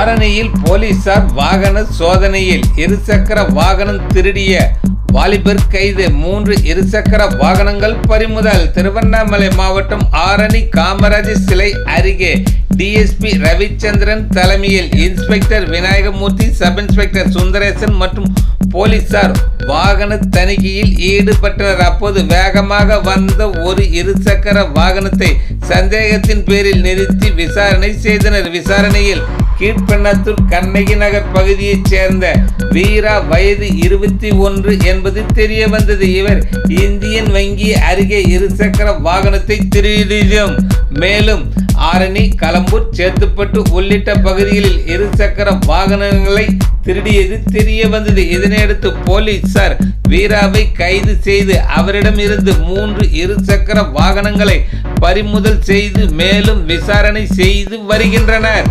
ஆரணியில் போலீசார் வாகன சோதனையில் இருசக்கர வாகனம் திருடிய வாலிபர் கைது. மூன்று இருசக்கர வாகனங்கள் பறிமுதல். திருவண்ணாமலை மாவட்டம் ஆரணி காமராஜ் சிலை அருகே டிஎஸ்பி ரவிச்சந்திரன் தலைமையில் inspector Vinayagamoorthy sub inspector Sundaresan மற்றும் போலீசார் வாகன தணிக்கையில் ஈடுபட்டனர். அப்போது வேகமாக வந்த ஒரு இருசக்கர வாகனத்தை சந்தேகத்தின் பேரில் நிறுத்தி விசாரணை செய்தனர். விசாரணையில் கீழ்பெண்ணத்தூர் கண்ணகி நகர் பகுதியைச் சேர்ந்த வீரா வயது இருபத்தி ஒன்று என்பது தெரிய வந்தது. இவர் இந்தியன் வங்கி அருகே இருசக்கர வாகனத்தை திருடியும் மேலும் ஆரணி களம்பூர் சேத்துப்பட்டு உள்ளிட்ட பகுதிகளில் இருசக்கர வாகனங்களை திருடியது தெரிய வந்தது. இதனையடுத்து போலீசார் வீராவை கைது செய்து அவரிடமிருந்து மூன்று இருசக்கர வாகனங்களை பறிமுதல் செய்து மேலும் விசாரணை செய்து வருகின்றனர்.